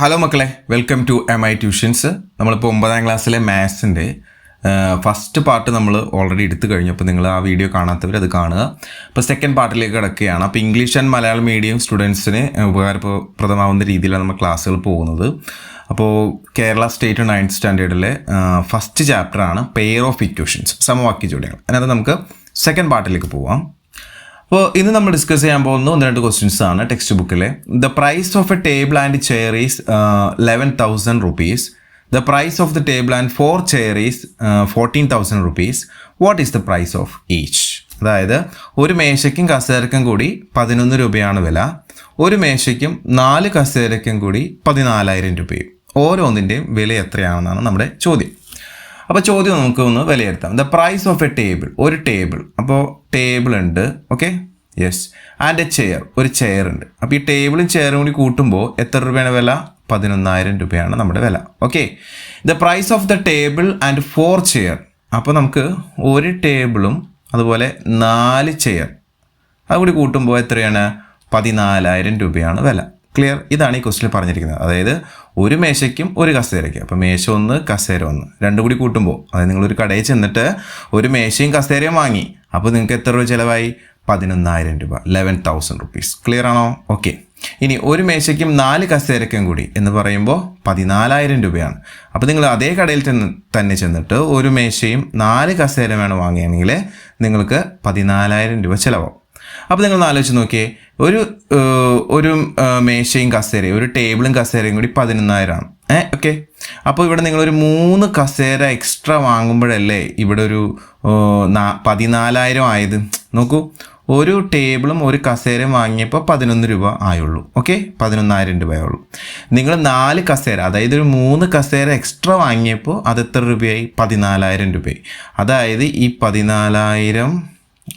Hello മക്കളെ. Welcome to M I tuitions നമ്മളിപ്പോൾ ഒമ്പതാം ക്ലാസ്സിലെ മാത്സിന്റെ ഫസ്റ്റ് പാർട്ട് നമ്മൾ ഓൾറെഡി എടുത്തു കഴിഞ്ഞു. അപ്പോൾ നിങ്ങൾ ആ വീഡിയോ കാണാത്തവർ അത് കാണുക. അപ്പോൾ സെക്കൻഡ് പാർട്ടിലേക്ക് കിടക്കുകയാണ്. അപ്പോൾ ഇംഗ്ലീഷ് ആൻഡ് മലയാളം മീഡിയം സ്റ്റുഡൻസിന് ഉപകാരപ്രദമാവുന്ന രീതിയിലാണ് നമ്മൾ ക്ലാസ്സുകൾ പോകുന്നത്. അപ്പോൾ കേരള സ്റ്റേറ്റ് നയൻത്ത് സ്റ്റാൻഡേർഡിലെ ഫസ്റ്റ് ചാപ്റ്ററാണ് പെയർ ഓഫ് ഇക്വേഷൻസ് സമവാക്യ ജോഡികൾ അതിനകത്ത് നമുക്ക് സെക്കൻഡ് പാർട്ടിലേക്ക് പോവാം. അപ്പോൾ ഇന്ന് നമ്മൾ ഡിസ്കസ് ചെയ്യാൻ പോകുന്ന ഒന്ന് രണ്ട് ക്വസ്റ്റ്യൻസ് ആണ് ടെക്സ്റ്റ് ബുക്കിലെ the price of a table and chair is eleven thousand rupees the price of the table and four chair is fourteen thousand rupees what is the price of each അതായത് ഒരു മേശയ്ക്കും കസേരക്കും കൂടി പതിനൊന്ന് രൂപയാണ് വില. ഒരു മേശയ്ക്കും നാല് കസേരക്കും കൂടി പതിനാലായിരം രൂപയും. ഓരോന്നിന്റെയും വില എത്രയാണെന്നാണ് നമ്മുടെ ചോദ്യം. അപ്പോൾ ചോദ്യം നമുക്ക് ഒന്ന് വിലയിരുത്താം. The price of a table ഒരു ടേബിൾ അപ്പോൾ ടേബിൾ ഉണ്ട് okay yes and a chair ഒരു ചെയർ ഉണ്ട്. അപ്പോൾ ഈ ടേബിളും ചെയറും കൂടി കൂട്ടുമ്പോൾ എത്ര രൂപയാണ് വില? പതിനൊന്നായിരം രൂപയാണ് നമ്മുടെ വില okay the price of the table and four chair അപ്പോൾ നമുക്ക് ഒരു ടേബിളും അതുപോലെ നാല് ചെയർ അതുകൂടി കൂട്ടുമ്പോൾ എത്രയാണ്? പതിനാലായിരം രൂപയാണ് വില. ക്ലിയർ ഇതാണ് ഈ ക്വസ്റ്റിൽ പറഞ്ഞിരിക്കുന്നത്. അതായത് ഒരു മേശയ്ക്കും ഒരു കസേരയ്ക്കും. അപ്പോൾ മേശ ഒന്ന് കസേര ഒന്ന്. രണ്ടും കൂടി കൂട്ടുമ്പോൾ അതായത് നിങ്ങളൊരു കടയിൽ ചെന്നിട്ട് ഒരു മേശയും കസേരയും വാങ്ങി. അപ്പോൾ നിങ്ങൾക്ക് എത്ര രൂപ ചിലവായി? പതിനൊന്നായിരം രൂപ. ലെവൻ തൗസൻഡ് റുപ്പീസ് ക്ലിയർ ആണോ? ഓക്കെ ഇനി ഒരു മേശയ്ക്കും നാല് കസേരയ്ക്കും കൂടി എന്ന് പറയുമ്പോൾ പതിനാലായിരം രൂപയാണ്. അപ്പോൾ നിങ്ങൾ അതേ കടയിൽ തന്നെ ചെന്നിട്ട് ഒരു മേശയും നാല് കസേര വേണം വാങ്ങുകയാണെങ്കിൽ നിങ്ങൾക്ക് പതിനാലായിരം രൂപ ചിലവാകും. അപ്പോൾ നിങ്ങൾ ആലോചിച്ച് നോക്കിയേ. ഒരു ഒരു മേശയും കസേരയും ഒരു ടേബിളും കസേരയും കൂടി പതിനൊന്നായിരമാണ് ഏ ഓക്കെ. അപ്പോൾ ഇവിടെ നിങ്ങളൊരു മൂന്ന് കസേര എക്സ്ട്രാ വാങ്ങുമ്പോഴല്ലേ ഇവിടെ ഒരു പതിനാലായിരം ആയത്? നോക്കൂ. ഒരു ടേബിളും ഒരു കസേരയും വാങ്ങിയപ്പോൾ പതിനൊന്ന് രൂപ ആയുള്ളൂ. ഓക്കെ? പതിനൊന്നായിരം രൂപയുള്ളൂ നിങ്ങൾ നാല് കസേര അതായത് ഒരു മൂന്ന് കസേര എക്സ്ട്രാ വാങ്ങിയപ്പോൾ അത് എത്ര രൂപയായി? പതിനാലായിരം രൂപയായി. അതായത് ഈ പതിനാലായിരം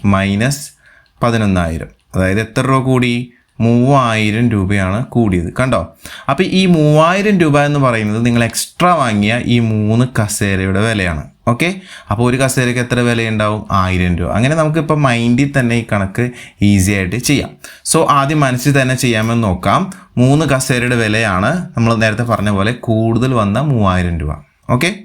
മൈനസ് പതിനൊന്നായിരം. അതായത് എത്ര രൂപ കൂടി? മൂവായിരം രൂപയാണ് കൂടിയത്. കണ്ടോ? അപ്പോൾ ഈ മൂവായിരം രൂപ എന്ന് പറയുന്നത് നിങ്ങൾ എക്സ്ട്രാ വാങ്ങിയ ഈ മൂന്ന് കസേരയുടെ വിലയാണ്. ഓക്കെ അപ്പോൾ ഒരു കസേരയ്ക്ക് എത്ര വിലയുണ്ടാവും? ആയിരം രൂപ. അങ്ങനെ നമുക്കിപ്പോൾ മൈൻഡിൽ തന്നെ ഈ കണക്ക് ഈസി ആയിട്ട് ചെയ്യാം. സോ ആദ്യം മനസ്സിൽ തന്നെ ചെയ്യാമെന്ന് നോക്കാം. മൂന്ന് കസേരയുടെ വിലയാണ് നമ്മൾ നേരത്തെ പറഞ്ഞ പോലെ കൂടുതൽ വന്ന മൂവായിരം രൂപ. ഓക്കെ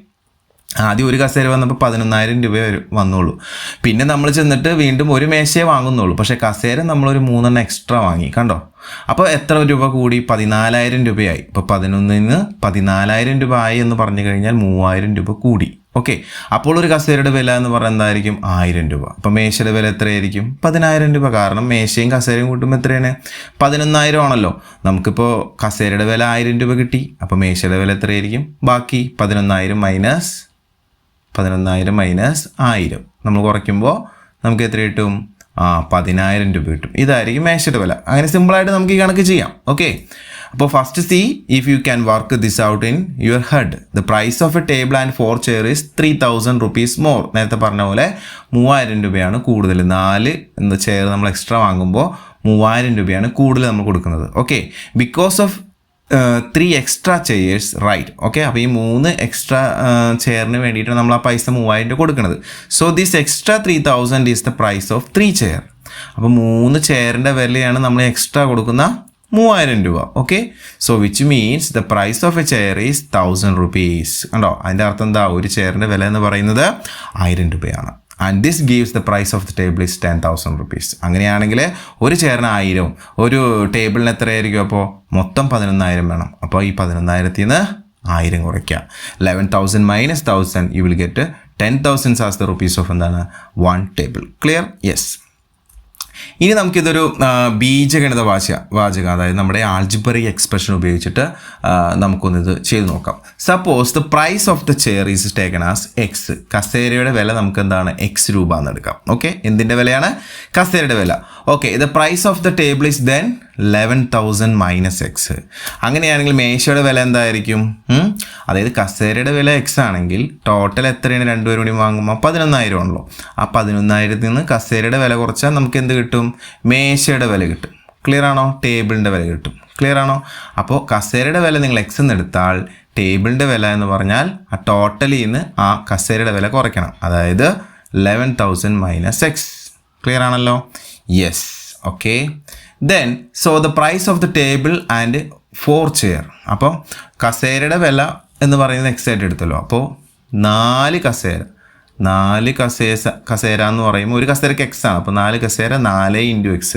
ആദ്യം ഒരു കസേര വന്നപ്പോൾ പതിനൊന്നായിരം രൂപ വന്നുള്ളൂ പിന്നെ നമ്മൾ ചെന്നിട്ട് വീണ്ടും ഒരു മേശയെ വാങ്ങുന്നുള്ളൂ പക്ഷേ കസേര നമ്മളൊരു മൂന്നെണ്ണം എക്സ്ട്രാ വാങ്ങി കണ്ടോ? അപ്പോൾ എത്ര രൂപ കൂടി? പതിനാലായിരം രൂപയായി. ഇപ്പോൾ പതിനൊന്നിന് പതിനാലായിരം രൂപ ആയി എന്ന് പറഞ്ഞു കഴിഞ്ഞാൽ മൂവായിരം രൂപ കൂടി. ഓക്കെ അപ്പോൾ ഒരു കസേരയുടെ വില എന്ന് പറയുന്നത് എന്തായിരിക്കും? ആയിരം രൂപ. അപ്പോൾ മേശയുടെ വില എത്രയായിരിക്കും? പതിനായിരം രൂപ. കാരണം മേശയും കസേരയും കൂട്ടുമ്പോൾ എത്രയാണ്? പതിനൊന്നായിരം ആണല്ലോ. നമുക്കിപ്പോൾ കസേരയുടെ വില ആയിരം രൂപ കിട്ടി. അപ്പോൾ മേശയുടെ വില എത്രയായിരിക്കും? ബാക്കി പതിനൊന്നായിരം മൈനസ് പതിനൊന്നായിരം മൈനസ് ആയിരം. നമ്മൾ കുറയ്ക്കുമ്പോൾ നമുക്ക് എത്ര കിട്ടും? ആ പതിനായിരം രൂപ കിട്ടും. ഇതായിരിക്കും മേശയുടെ വില. അങ്ങനെ സിമ്പിളായിട്ട് നമുക്ക് ഈ കണക്ക് ചെയ്യാം. ഓക്കെ അപ്പോൾ first see if you can work this out in your head the price of a table and four chair is three thousand rupees more നേരത്തെ പറഞ്ഞ പോലെ മൂവായിരം രൂപയാണ് കൂടുതൽ. നാല് എന്ന ചെയർ നമ്മൾ എക്സ്ട്രാ വാങ്ങുമ്പോൾ മൂവായിരം രൂപയാണ് കൂടുതൽ നമ്മൾ കൊടുക്കുന്നത്. Okay because of three extra chairs right okay അപ്പോൾ ഈ മൂന്ന് എക്സ്ട്രാ ചെയറിന് വേണ്ടിയിട്ടാണ് നമ്മൾ ആ പൈസ മൂവായിരം രൂപ കൊടുക്കുന്നത് so this extra three thousand is the price of three chair അപ്പോൾ മൂന്ന് ചെയറിന്റെ വിലയാണ് നമ്മൾ എക്സ്ട്രാ കൊടുക്കുന്ന മൂവായിരം രൂപ. Okay so which means the price of a chair is thousand rupees കണ്ടോ? അതിന്റെ അർത്ഥം എന്താ? ഒരു ചെയറിന്റെ വില എന്ന് പറയുന്നത് ആയിരം രൂപയാണ്. And this gives the price of the table is ten thousand rupees അങ്ങനെയാണെങ്കിൽ ഒരു ചെയറിന് ആയിരം ഒരു ടേബിളിന് എത്രയായിരിക്കും അപ്പോൾ മൊത്തം പതിനൊന്നായിരം വേണം. അപ്പോൾ ഈ പതിനൊന്നായിരത്തിൽ നിന്ന് ആയിരം കുറയ്ക്കുക. Eleven thousand minus thousand you will get ten thousand as the rupees of എന്താണ്? വൺ ടേബിൾ ക്ലിയർ യെസ് ഇനി നമുക്കിതൊരു ബീജഗണിത വാച വാചകം അതായത് നമ്മുടെ ആൾജിബറി എക്സ്പ്രഷൻ ഉപയോഗിച്ചിട്ട് നമുക്കൊന്നിത് ചെയ്തു നോക്കാം. Suppose the price of the chair is taken as X കസേരയുടെ വില നമുക്ക് എന്താണ് എക്സ് രൂപ എന്ന് എടുക്കാം. ഓക്കെ എന്തിന്റെ വിലയാണ്? കസേരയുടെ വില. Okay the price of the table is then eleven thousand minus X അങ്ങനെയാണെങ്കിൽ മേശയുടെ വില എന്തായിരിക്കും? അതായത് കസേരയുടെ വില എക്സ് ആണെങ്കിൽ ടോട്ടൽ എത്രയാണ്? രണ്ടുപേരും കൂടി വാങ്ങുമ്പോൾ പതിനൊന്നായിരം ആണല്ലോ. ആ പതിനൊന്നായിരത്തിൽ നിന്ന് കസേരയുടെ വില കുറച്ചാൽ നമുക്ക് എന്ത് കിട്ടും? മേശയുടെ വില കിട്ടും. ക്ലിയർ ആണോ? ടേബിളിന്റെ വില കിട്ടും. ക്ലിയർ ആണോ? അപ്പോൾ കസേരയുടെ വില നിങ്ങൾ എക്സ് എന്ന് എടുത്താൽ ടേബിളിന്റെ വില എന്ന് പറഞ്ഞാൽ ആ ടോട്ടലിൽ നിന്ന് ആ കസേരയുടെ വില കുറയ്ക്കണം. അതായത് eleven thousand minus X clear ആണല്ലോ? Yes okay then so the price of the table and four chair അപ്പോൾ കസേരയുടെ വില എന്ന് പറയുന്നത് എക്സ് ആയിട്ട് എടുത്തല്ലോ. അപ്പോൾ നാല് കസേര. നാല് കസേസ കസേര എന്ന് പറയുമ്പോൾ ഒരു കസേരക്ക് എക്സ് ആണ്. അപ്പോൾ നാല് കസേര നാല് ഇന്റു എക്സ്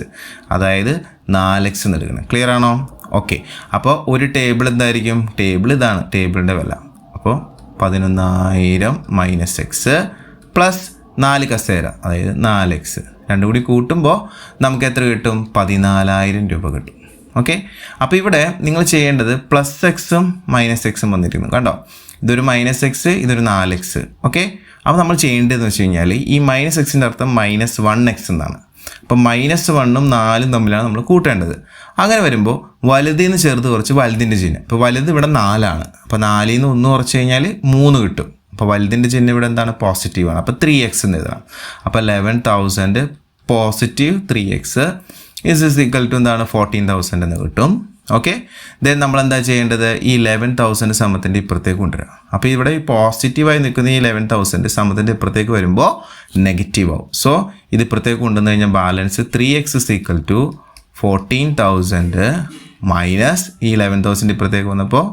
അതായത് നാല് എക്സ് എന്ന് എടുക്കണം ക്ലിയർ ആണോ? ഓക്കെ അപ്പോൾ ഒരു ടേബിൾ എന്തായിരിക്കും? ടേബിൾ ഇതാണ്. ടേബിളിന്റെ വില. അപ്പോൾ പതിനൊന്നായിരം മൈനസ് എക്സ് പ്ലസ് നാല് കസേര. അതായത് നാല് എക്സ് രണ്ടും കൂടി കൂട്ടുമ്പോൾ നമുക്ക് എത്ര കിട്ടും? പതിനാലായിരം രൂപ കിട്ടും. ഓക്കെ അപ്പോൾ ഇവിടെ നിങ്ങൾ ചെയ്യേണ്ടത് പ്ലസ് എക്സും മൈനസ് എക്സും വന്നിരിക്കുന്നു. കണ്ടോ? ഇതൊരു മൈനസ് എക്സ് ഇതൊരു നാല് എക്സ് ഓക്കെ അപ്പോൾ നമ്മൾ ചെയ്യേണ്ടതെന്ന് വെച്ച് കഴിഞ്ഞാൽ ഈ മൈനസ് എക്സിന്റെ അർത്ഥം മൈനസ് വൺ എക്സ് എന്നാണ്. അപ്പോൾ മൈനസ് വണ്ണും നാലും തമ്മിലാണ് നമ്മൾ കൂട്ടേണ്ടത്. അങ്ങനെ വരുമ്പോൾ വലുതിൽ നിന്ന് ചേർത്ത് കുറച്ച് വലുതിന്റെ ചിഹ്നം. ഇപ്പോൾ വലുത് ഇവിടെ നാലാണ്. അപ്പോൾ നാലിൽ നിന്ന് ഒന്ന് കുറച്ച് കഴിഞ്ഞാൽ മൂന്ന് കിട്ടും. അപ്പോൾ വലുതിന്റെ ചിഹ്നം ഇവിടെ എന്താണ്? പോസിറ്റീവാണ് അപ്പോൾ ത്രീ എക്സ് എന്ന് എഴുതണം. അപ്പോൾ eleven thousand positive three X is is equal to എന്താണ്? ഫോർട്ടീൻ തൗസൻഡ് എന്ന് കിട്ടും. ഓക്കെ ദെൻ നമ്മൾ എന്താ ചെയ്യേണ്ടത്? ഈ ലെവൻ തൗസൻഡ് സമത്തിന്റെ ഇപ്പുറത്തേക്ക് കൊണ്ടുവരിക അപ്പോൾ ഇവിടെ ഈ പോസിറ്റീവായി നിൽക്കുന്ന ഈ ലെവൻ തൗസൻഡ് സമത്തിന്റെ ഇപ്പുറത്തേക്ക് വരുമ്പോൾ നെഗറ്റീവ് ആവും. സോ ഇത് ഇപ്പുറത്തേക്ക് കൊണ്ടുവന്ന് കഴിഞ്ഞാൽ balance three X is equal to fourteen thousand minus ഈ ലെവൻ തൗസൻഡ് ഇപ്പുറത്തേക്ക് വന്നപ്പോൾ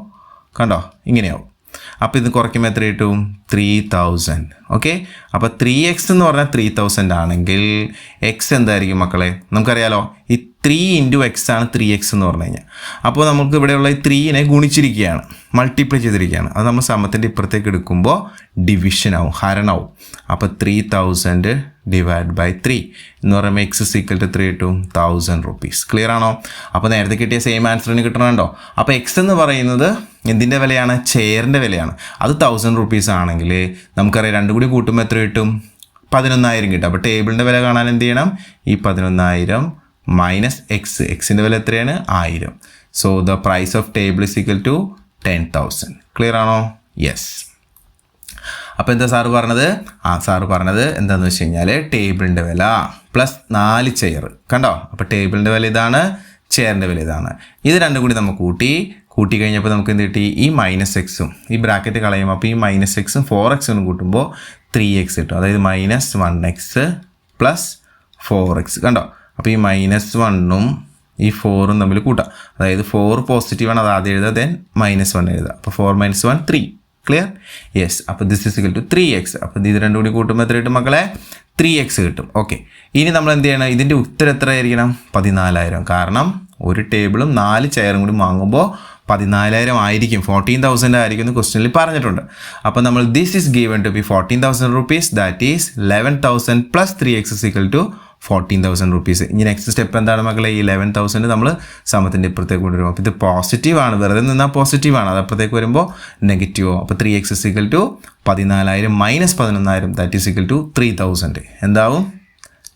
കണ്ടോ? ഇങ്ങനെയാവും. അപ്പോൾ ഇത് കുറയ്ക്കുമ്പോൾ എത്ര കിട്ടും? ത്രീ തൗസൻഡ് ഓക്കെ അപ്പോൾ ത്രീ എക്സ് എന്ന് പറഞ്ഞാൽ ത്രീ തൗസൻഡ് ആണെങ്കിൽ എക്സ് എന്തായിരിക്കും മക്കളെ? നമുക്കറിയാലോ ഈ ത്രീ ഇന്റു എക്സ് ആണ് ത്രീ എക്സ് എന്ന് പറഞ്ഞു കഴിഞ്ഞാൽ. അപ്പോൾ നമുക്ക് ഇവിടെയുള്ള ഈ ത്രീനെ ഗുണിച്ചിരിക്കുകയാണ് മൾട്ടിപ്ലൈ ചെയ്തിരിക്കുകയാണ്. അത് നമ്മൾ സമത്തിന്റെ ഇപ്പുറത്തേക്ക് എടുക്കുമ്പോൾ ഡിവിഷൻ ആവും ഹരണാവും. അപ്പോൾ three thousand divide by three എന്ന് പറയുമ്പോൾ X is equal to three to thousand rupees clear ആണോ? അപ്പോൾ നേരത്തെ കിട്ടിയ സെയിം ആൻസറിന് കിട്ടണമുണ്ടോ അപ്പോൾ എക്സ് എന്ന് പറയുന്നത് എന്തിന്റെ വിലയാണ്? ചെയറിന്റെ വിലയാണ്. അത് തൗസൻഡ് റുപ്പീസ് ആണെങ്കിൽ നമുക്കറിയാം രണ്ടും കൂടി കൂട്ടുമ്പോൾ എത്ര കിട്ടും? പതിനൊന്നായിരം കിട്ടും. അപ്പോൾ ടേബിളിന്റെ വില കാണാൻ എന്ത് ചെയ്യണം? ഈ പതിനൊന്നായിരം മൈനസ് എക്സ് എക്സിന്റെ വില എത്രയാണ്? ആയിരം. So the price of table is equal to ten thousand clear ആണോ? യെസ് അപ്പോൾ എന്താ സാറ് പറഞ്ഞത്? ആ സാറ് പറഞ്ഞത് എന്താണെന്ന് വെച്ച് കഴിഞ്ഞാൽ ടേബിളിന്റെ വില പ്ലസ് നാല് ചെയർ കണ്ടോ? അപ്പോൾ ടേബിളിന്റെ വില ഇതാണ് ചെയറിന്റെ വില ഇതാണ്. ഇത് രണ്ടും കൂടി നമുക്ക് കൂട്ടി കൂട്ടി കഴിഞ്ഞപ്പോൾ നമുക്ക് എന്ത് കിട്ടി? ഈ മൈനസ് എക്സും ഈ ബ്രാക്കറ്റ് കളയുമ്പോൾ അപ്പോൾ ഈ മൈനസ് എക്സും ഫോർ എക്സും കൂട്ടുമ്പോൾ ത്രീ എക്സ് കിട്ടും. അതായത് minus one X plus four X കണ്ടോ? അപ്പോൾ ഈ മൈനസ് വണ്ണും ഈ ഫോറും തമ്മിൽ കൂട്ടാം. അതായത് ഫോർ പോസിറ്റീവാണ് അത് ആദ്യം എഴുതുക ദെൻ മൈനസ് വൺ എഴുതുക. അപ്പോൾ four minus one three clear yes അപ്പോൾ this is equal to three X അപ്പോൾ ഇത് രണ്ടും കൂടി കൂട്ടുമ്പോൾ എത്ര കിട്ടും മക്കളെ? ത്രീ എക്സ് കിട്ടും. ഓക്കെ ഇനി നമ്മൾ എന്ത് ചെയ്യണം? ഇതിന്റെ ഉത്തരം എത്രയായിരിക്കണം? പതിനാലായിരം. കാരണം ഒരു ടേബിളും നാല് ചെയറും കൂടി വാങ്ങുമ്പോൾ പതിനാലായിരം ആയിരിക്കും ഫോർട്ടീൻ തൗസൻഡ് ആയിരിക്കും എന്ന് ക്വസ്റ്റനിൽ പറഞ്ഞിട്ടുണ്ട്. അപ്പോൾ നമ്മൾ this is given to be fourteen thousand rupees that is eleven thousand plus three X equal to fourteen thousand rupees ഇനി നെക്സ്റ്റ് സ്റ്റെപ്പ് എന്താണ് മക്കളെ? ഈ ലെവൻ തൗസൻഡ് നമ്മൾ സമത്തിന്റെ ഇപ്പുറത്തേക്ക് കൊണ്ടുവരും. അപ്പോൾ ഇത് പോസിറ്റീവ് ആണ്. വെറുതെ നിന്നാൽ പോസിറ്റീവ് ആണ്. അത് അപ്പുറത്തേക്ക് വരുമ്പോൾ നെഗറ്റീവോ അപ്പോൾ ത്രീ എക്സ് ഇക്വൽ ടു പതിനാലായിരം minus പതിനൊന്നായിരം that is equal to three thousand എന്താവും?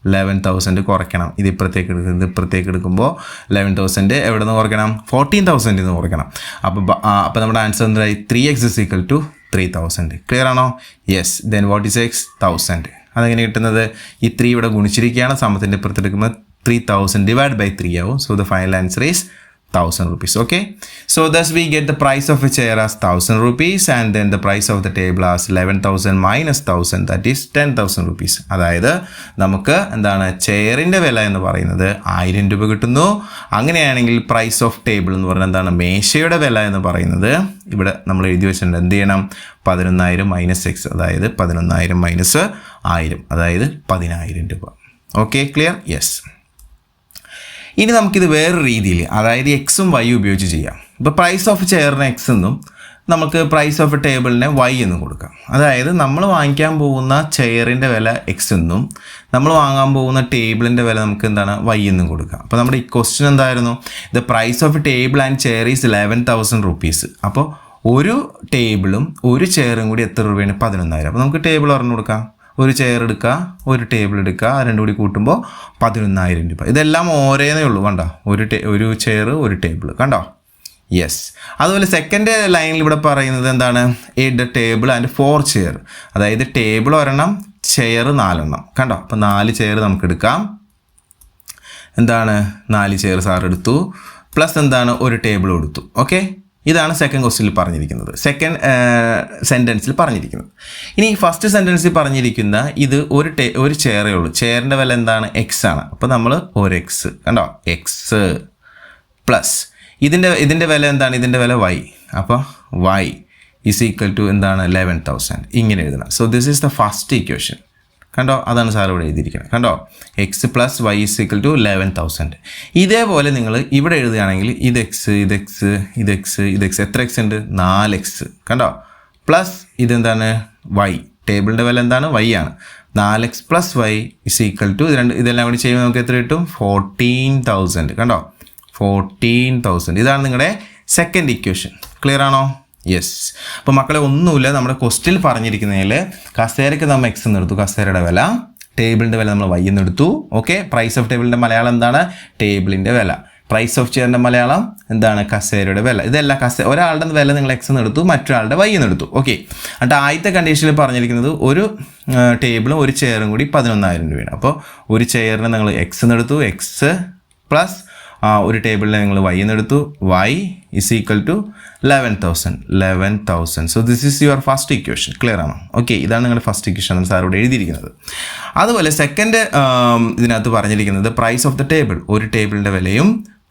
ലെവൻ തൗസൻഡ് കുറയ്ക്കണം. ഇത് ഇപ്പുറത്തേക്ക് എടുക്കുന്നത് ഇപ്പുറത്തേക്ക് എടുക്കുമ്പോൾ ലെവൻ തൗസൻഡ് എവിടെ നിന്ന് കുറയ്ക്കണം? ഫോർട്ടീൻ തൗസൻഡിൽ നിന്ന് കുറയ്ക്കണം. അപ്പോൾ അപ്പോൾ നമ്മുടെ ആൻസർ എന്തായി? Three X is equal to three thousand clear ആണോ? Yes then what is X thousand അതെങ്ങനെ കിട്ടുന്നത്? ഈ ത്രീ ഇവിടെ ഗുണിച്ചിരിക്കുകയാണ്. സമത്തിന്റെ ഇപ്പുറത്തെടുക്കുമ്പോൾ three thousand divide by three ആവും. So the final answer is thousand rupees okay? So thus we get the price of a chair as thousand rupees and then the price of the table as 11000 minus 1000 that is 10000 rupees. അതായത് നമുക്ക് എന്താണ് ചെയറിന്റെ വില എന്ന് പറയുന്നത് ആയിരം രൂപ കിട്ടുന്നു. അങ്ങനെയാണെങ്കിൽ പ്രൈസ് ഓഫ് ടേബിൾ എന്ന് പറഞ്ഞാൽ എന്താണ് മേശയുടെ വില എന്ന് പറയുന്നത്. ഇവിടെ നമ്മൾ എഴുതി വെച്ചിട്ടുണ്ട് എന്ത് ചെയ്യണം? പതിനൊന്നായിരം മൈനസ് എക്സ് അതായത് പതിനൊന്നായിരം മൈനസ് ആയിരം അതായത് പതിനായിരം രൂപ. ഓക്കെ ക്ലിയർ യെസ് ഇനി നമുക്കിത് വേറെ രീതിയിൽ അതായത് എക്സും വൈ ഉപയോഗിച്ച് ചെയ്യാം. ഇപ്പോൾ പ്രൈസ് ഓഫ് ചെയറിന് എക്സ് എന്നും നമുക്ക് പ്രൈസ് ഓഫ് ടേബിളിനെ വൈ എന്നും കൊടുക്കാം. അതായത് നമ്മൾ വാങ്ങിക്കാൻ പോകുന്ന ചെയറിന്റെ വില എക്സ് എന്നും നമ്മൾ വാങ്ങാൻ പോകുന്ന ടേബിളിന്റെ വില നമുക്ക് എന്താണ് വൈ എന്നും കൊടുക്കാം. അപ്പോൾ നമ്മുടെ ഈ ക്വസ്റ്റ്യൻ എന്തായിരുന്നു? The price of table and chair is eleven thousand rupees അപ്പോൾ ഒരു ടേബിളും ഒരു ചെയറും കൂടി എത്ര രൂപയാണ്? പതിനൊന്നായിരം. അപ്പോൾ നമുക്ക് ടേബിൾ പറഞ്ഞു കൊടുക്കാം. ഒരു ചെയർ എടുക്കുക ഒരു ടേബിൾ എടുക്കുക രണ്ടും കൂടി കൂട്ടുമ്പോൾ പതിനൊന്നായിരം രൂപ. ഇതെല്ലാം ഓരേന്നേ ഉള്ളൂ കണ്ടോ? ഒരു ടേ ഒരു ചെയർ ഒരു ടേബിൾ കണ്ടോ? യെസ് അതുപോലെ സെക്കൻഡ് ലൈനിൽ ഇവിടെ പറയുന്നത് എന്താണ്? A table and four chair അതായത് ടേബിൾ ഒരെണ്ണം ചെയർ നാലെണ്ണം കണ്ടോ? അപ്പോൾ നാല് ചെയർ നമുക്ക് എടുക്കാം. എന്താണ്? നാല് ചെയർ സാർ എടുത്തു. പ്ലസ് എന്താണ്? ഒരു ടേബിൾ കൊടുത്തു. ഓക്കെ ഇതാണ് സെക്കൻഡ് ക്വസ്റ്റ്യനിൽ പറഞ്ഞിരിക്കുന്നത്. സെക്കൻഡ് സെന്റൻസിൽ പറഞ്ഞിരിക്കുന്നത്. ഇനി ഫസ്റ്റ് സെന്റൻസിൽ പറഞ്ഞിരിക്കുന്ന ഇത് ഒരു ടേ ഒരു ചെയറേ ഉള്ളൂ. ചെയറിന്റെ വില എന്താണ്? എക്സ് ആണ്. അപ്പോൾ നമ്മൾ ഒരു എക്സ് കണ്ടോ? എക്സ് പ്ലസ് ഇതിന്റെ ഇതിന്റെ വില എന്താണ്? ഇതിന്റെ വില വൈ അപ്പോൾ വൈ ഇസ് ഈക്വൽ ടു എന്താണ്? ലെവൻ തൗസൻഡ് ഇങ്ങനെ എഴുതണം. So this is the first equation കണ്ടോ? അതാണ് സാർ ഇവിടെ എഴുതിയിരിക്കുന്നത്. കണ്ടോ? X plus Y is equal to eleven thousand ഇതേപോലെ നിങ്ങൾ ഇവിടെ എഴുതുകയാണെങ്കിൽ ഇത് എക്സ് ഇത് എക്സ് ഇത് എക്സ് ഇത് എക്സ് എത്ര എക്സ് ഉണ്ട്? നാല് എക്സ് കണ്ടോ? പ്ലസ് ഇതെന്താണ്? വൈ ടേബിളിന്റെ വില എന്താണ്? വൈ ആണ്. നാല് X plus Y is equal to ഇത് രണ്ട് ഇതെല്ലാം കൂടി ചെയ്യുമ്പോൾ നമുക്ക് എത്ര കിട്ടും? ഫോർട്ടീൻ തൗസൻഡ് കണ്ടോ? ഫോർട്ടീൻ തൗസൻഡ് ഇതാണ് നിങ്ങളുടെ സെക്കൻഡ് ഇക്വേഷൻ ക്ലിയർ ആണോ? യെസ് അപ്പോൾ മക്കളെ ഒന്നുമില്ല. നമ്മുടെ ക്വസ്റ്റിൽ പറഞ്ഞിരിക്കുന്നതിൽ കസേരയ്ക്ക് നമ്മൾ എക്സ് എന്ന് എടുത്തു. കസേരയുടെ വില. ടേബിളിന്റെ വില നമ്മൾ വൈ എന്ന് എടുത്തു. ഓക്കെ പ്രൈസ് ഓഫ് ടേബിളിന്റെ മലയാളം എന്താണ്? ടേബിളിന്റെ വില. പ്രൈസ് ഓഫ് ചെയറിന്റെ മലയാളം എന്താണ്? കസേരയുടെ വില. ഇതെല്ലാം കസേ ഒരാളുടെ വില നിങ്ങൾ എക്സ് എന്ന് എടുത്തു. മറ്റൊരാളുടെ വൈ എന്ന് എടുത്തു. ഓക്കെ എന്നിട്ട് ആദ്യത്തെ കണ്ടീഷനിൽ പറഞ്ഞിരിക്കുന്നത് ഒരു ടേബിളും ഒരു ചെയറും കൂടി പതിനൊന്നായിരം രൂപയാണ്. അപ്പോൾ ഒരു ചെയറിന് നിങ്ങൾ എക്സ് എന്ന് എടുത്തു. എക്സ് പ്ലസ് ഒരു ടേബിളിൽ നിങ്ങൾ വൈ എന്ന് എടുത്തു. Y is equal to eleven thousand eleven thousand so this is your first equation clear ആണോ? ഓക്കെ ഇതാണ് നിങ്ങളുടെ ഫസ്റ്റ് ഇക്വേഷൻ എന്ന് സാർ ഇവിടെ എഴുതിയിരിക്കുന്നത്. അതുപോലെ സെക്കൻഡ് ഇതിനകത്ത് പറഞ്ഞിരിക്കുന്നത് പ്രൈസ് ഓഫ് ദ ടേബിൾ ഒരു ടേബിളിന്റെ വിലയും